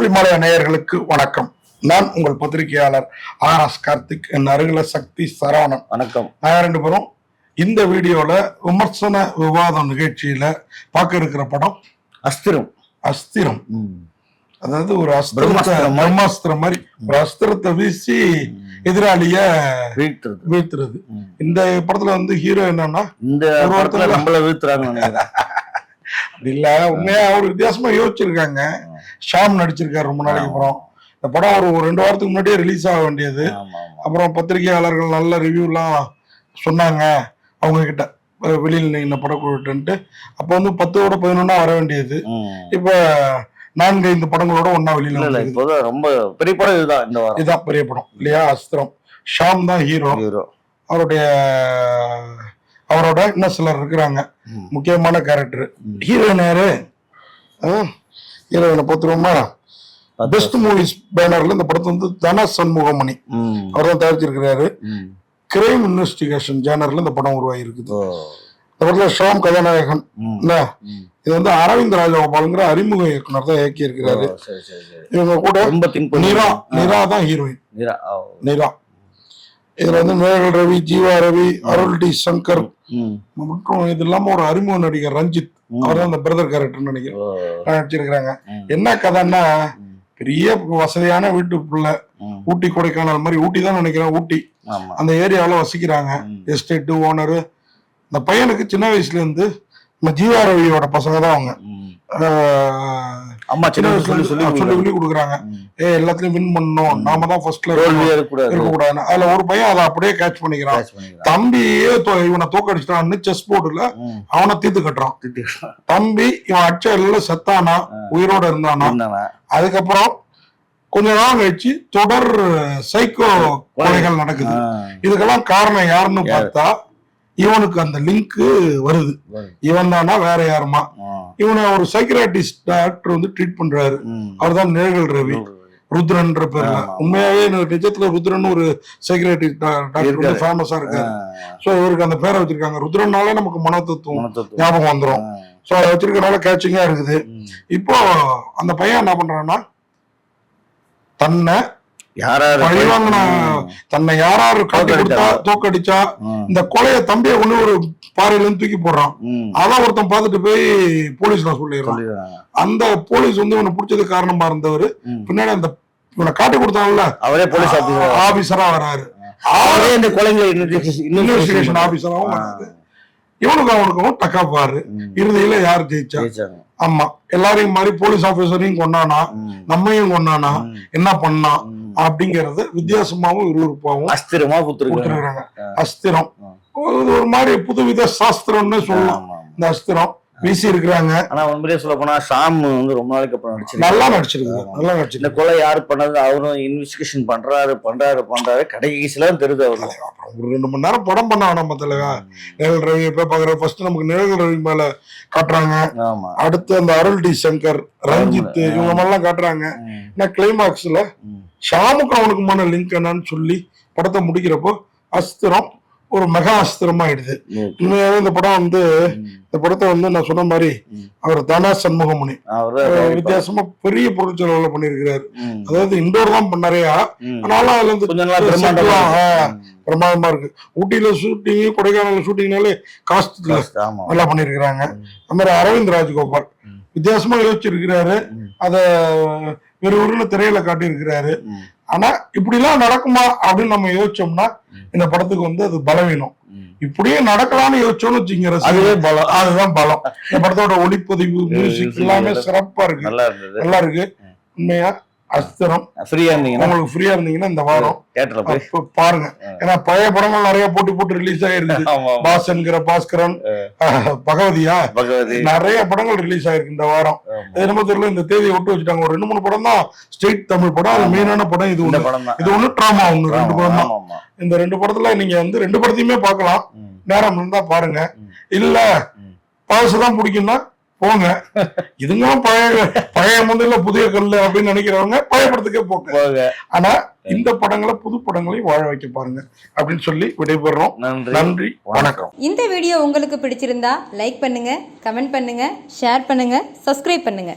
ஃபில்மாலய நேயர்களுக்கு வணக்கம். நான் உங்கள் பத்திரிகையாளர் ஆர் எஸ் கார்த்திக் என் அருகில சக்தி சரவணன். வணக்கம். நாங்கள் ரெண்டு பேரும்? இந்த வீடியோல விமர்சன விவாதம் நிகழ்ச்சியில பார்க்க இருக்கிற படம் அஸ்திரம். அஸ்திரம். அதாவது ஒரு அஸ்திரத்தை பிரம்மாஸ்திரம் மாதிரி. ஒரு அஸ்திரத்தை வீசி எதிராளிய வீழ்த்துறது. வீழ்த்துறது. இந்த படத்துல வந்து ஹீரோ என்னன்னா இந்த ஒரு படத்துல நம்மள அப்படி இல்ல உண்மையா அவர் வித்தியாசமா யோசிச்சிருக்காங்க. ஷாம் நடிச்சிருக்காரு ரொம்ப நாளைக்கு அப்புறம். இந்த படம் ஒரு ஒரு ரெண்டு வாரத்துக்கு முன்னாடியே ரிலீஸ் ஆக வேண்டியது. அப்புறம் பத்திரிகையாளர்கள் நல்ல ரிவ்யூலாம் சொன்னாங்க. அவங்க கிட்ட வெளியில் இந்த படக்குழுட்டுன்ட்டு அப்போ வந்து பத்தோட பதினொன்னா வர வேண்டியது. இப்போ நான்கு ஐந்து படங்களோட ஒன்னா வெளியில ரொம்ப பெரிய படம் இதுதான் இந்த இதுதான் பெரிய படம். இல்லையா? அஸ்திரம். ஷாம் தான் ஹீரோ ஹீரோ அவருடைய அவரோட இன்னும் சிலர் இருக்கிறாங்க. முக்கியமான கேரக்டர். ஹீரோயின் யாரு ஹீரோயினை பார்த்துருவோமா பெஸ்ட் மூவிஸ் பேனர்ல இந்த படத்தை வந்து தன சண்முகமணி ம். அவர் தான் தயாரிச்சிருக்கிறாரு. கிரைம் இன்வெஸ்டிகேஷன் ஜேனர்ல இந்த படம் உருவாகி இருக்குது ஓ. இந்த படத்துல ஷாம் கதாநாயகன். என்ன. இது வந்து அரவிந்த் ராஜகோபாலுங்கிற அறிமுக இயக்குனர் தான் இயக்கி இருக்கிறாரு இவங்க கூட நிரா. நிரா தான் ஹீரோயின். நிரா இதுல வந்து நிழல் ரவி ஜீவா ரவி அருள் டி சங்கர். மற்றும் இது இல்லாம ஒரு அறிமுக நடிகர் ரஞ்சித். அவர் தான் அந்த பிரதர் கேரக்டர் நினைக்கிறேன். நடிச்சிருக்கிறாங்க. என்ன கதைன்னா. பெரிய வசதியான வீட்டுக்குள்ள. ஊட்டி கொடைக்கானல் மாதிரி ஊட்டி தான் நினைக்கிறேன் ஊட்டி அந்த ஏரியாவில் வசிக்கிறாங்க. எஸ்டேட்டு ஓனரு இந்த பையனுக்கு சின்ன வயசுல இருந்து நம்ம ஜீவா ரவியோட பசங்க தான் அவங்க ம். ஆஹ் அம்மா சின்ன சொல்லி சொல்லி சொல்லி கொடுக்குறாங்க. ஏ எல்லாத்துலயும் வின் பண்ணணும். நாம தான் ஃபர்ஸ்ட்ல இருக்கக்கூடாது அதுல ஒரு பையன் அதை அப்படியே கேட்ச் பண்ணிக்கிறான். தம்பியே இவனை தோக்கடிச்சிட்டான்னு செஸ் போர்டுல. அவனை தீர்த்து கட்டுறான். தம்பி இவன் அடிச்ச எல்லாம் செத்தானா. உயிரோட இருந்தானா? அதுக்கப்புறம் கொஞ்ச நாள் கழிச்சு தொடர் சைக்கோ கொலைகள் நடக்குது. இதுக்கெல்லாம் காரணம் யாருன்னு பார்த்தா இவனுக்கு அந்த லிங்க் வருது. இவன் தானா வேற யாருமா. இவனை ஒரு சைக்கராட்டிஸ்ட் டாக்டர் வந்து ட்ரீட் பண்றாரு. அவர் தான் நிழல் ரவி ருத்ரன்ற பேர்ல. உண்மையாவே நிஜத்துல ருத்ரன் ஒரு சைக்கராட்டிஸ்ட் டாக்டர் வந்து. ஃபேமஸா. இருக்காரு சோ இவருக்கு அந்த பேரை வச்சிருக்காங்க ருத்ரன்னாலே நமக்கு மன தத்துவம் மனத்தத்துவம். ஞாபகம் வந்துரும் ஆ. சோ அதை வச்சிருக்கனால கேட்சிங்கா இருக்குது. இப்போ அந்த பையன் என்ன பண்றான்னா தன்னை தன்னை யாராரு காட்டி கொடுத்தா தோக்கடிச்சா. இந்த கொலைய தம்பியை கொண்டு ஒரு பாறையில இருந்து தூக்கி போடுறான். அதான் ஒருத்தன் பார்த்துட்டு போய் போலீஸ்ல சொல்லிடுறான். அந்த போலீஸ் வந்து இவனை பிடிச்சது காரணமா இருந்தவர். பின்னாடி அந்த இவனை காட்டி கொடுத்தான்ல. அவரே போலீஸ் ஆபீசர் வராரு. அவரே இந்த கொலைங்களை இன்வெஸ்டிகேஷன் ஆபீசராவும் இவனுக்கு அவனுக்கும் டக்கா பாரு. இறுதியில யார் ஜெயிச்சா? ஆமா. எல்லாரையும் மாதிரி போலீஸ் ஆபீசரையும் கொண்டானா. நம்மையும் கொண்டானா. என்ன பண்ணான். அப்படிங்கறது வித்தியாசமாவும் விறுவிறுப்பாவும் அஸ்திரமா கொடுத்துருக்காங்க. அஸ்திரம். ஒரு மாதிரி புதுவித சாஸ்திரம்னு சொல்லலாம். இந்த அஸ்திரம். வீசி இருக்கிறாங்க. ஆனா உண்மையிலே சொல்ல போனா ஷாம் வந்து ரொம்ப நாளைக்கு அப்புறம் நடிச்சிருக்காரு நல்லா நடிச்சிருக்கு. நல்லா இந்த நடிச்சிருக்கு கொலை யாரு பண்ணது அவரும் இன்வெஸ்டிகேஷன் பண்றாரு பண்றாரு பண்றாரு. கடைசியில தான் தெரியுது அவரு அப்புறம் ஒரு ரெண்டு மணி நேரம் படம் பண்ண வேணாம் தலைவா. நிழல் ரவி எப்ப பாக்குற ஃபர்ஸ்ட் நமக்கு நிழல் ரவி மேல காட்டுறாங்க. அடுத்து அந்த அருள் டி சங்கர் ரஞ்சித். இவங்க மாதிரிலாம் காட்டுறாங்க. ஏன்னா கிளைமாக்ஸ்ல. ஷாமுக்கு அவனுக்குமான லிங்க் என்னன்னு சொல்லி படத்தை முடிக்கிறப்போ அஸ்திரம் ஒரு மெகா அஸ்திரம் ஆயிடுது ம். உண்மையாவே இந்த படம் வந்து. இந்த படத்தை வந்து நான் சொன்ன மாதிரி. அவர் தனா அஹ் வித்தியாசமா பெரிய பொருட்செலவுல பண்ணியிருக்கிறாரு ம். அதாவது இண்டோர் தான் பண்ணாரையா. ஆனாலும் அதுல இருந்து. பிரமாதமா இருக்கு ஊட்டியில ஷூட்டிங் கொடைக்கானல் ஷூட்டிங்னாலே. ஆமா நல்லா பண்ணியிருக்கிறாங்க ம். அது மாதிரி அரவிந்த் ராஜகோபால். வித்தியாசமா யோசிச்சிருக்கிறாரு. அத வெறு வெறுன்னு திரையில காட்டியிருக்கிறாரு. ஆனா இப்படிலாம் நடக்குமா அப்படின்னு நம்ம யோசிச்சோம்னா. இந்த படத்துக்கு வந்து அது பலவீனம். இப்படியே நடக்கலாம்னு யோசிச்சோம்னு வச்சுங்க அதுவே. பலம். அதுதான் பலம். இந்த படத்தோட ஒளிப்பதிவு மியூசிக் எல்லாமே சிறப்பா இருக்கு. நல்லா இருக்கு. உண்மையா? அஸ்திரம் ஃப்ரீயா இருந்தீங்கன்னா. உங்களுக்கு ஃப்ரீயா இருந்தீங்கன்னா இந்த வாரம். தியேட்டர்ல போய். பாருங்க. ஏன்னா பழைய படங்கள் நிறைய போட்டு போட்டு ரிலீஸ் ஆயிருக்கு. பாசன்கிற பாஸ்கரன் பகவதியா? பகவதி. நிறைய படங்கள் ரிலீஸ் ஆயிருக்கு இந்த வாரம். என்னமோ தெரியல இந்த தேதியை விட்டு வச்சுட்டாங்க. ஒரு ரெண்டு மூணு படம் தான் ஸ்டேட் தமிழ் படம். அது. மெயினான படம் இது ஒண்ணு. இது ஒண்ணு ட்ராமா ஒண்ணு ரெண்டு படம் தான். இந்த ரெண்டு படத்துல நீங்க வந்து ரெண்டு படத்தையுமே பார்க்கலாம். நேரம் இருந்தா பாருங்க. இல்ல ம். பழசு தான் பிடிக்கும்னா போங்க. இதுங்களும் பழைய பழைய முதல்ல புதிய கல்லு அப்படின்னு நினைக்கிறவங்க பழைய படத்துக்கே போங்க. போக ஆனா இந்த படங்களை புது படங்களையும் வாழ வைக்க பாருங்க அப்படின்னு சொல்லி விடைபெறுறோம். நன்றி. நன்றி. வணக்கம். இந்த வீடியோ உங்களுக்கு பிடிச்சிருந்தா லைக் பண்ணுங்க கமெண்ட் பண்ணுங்க ஷேர் பண்ணுங்க சப்ஸ்கிரைப் பண்ணுங்க.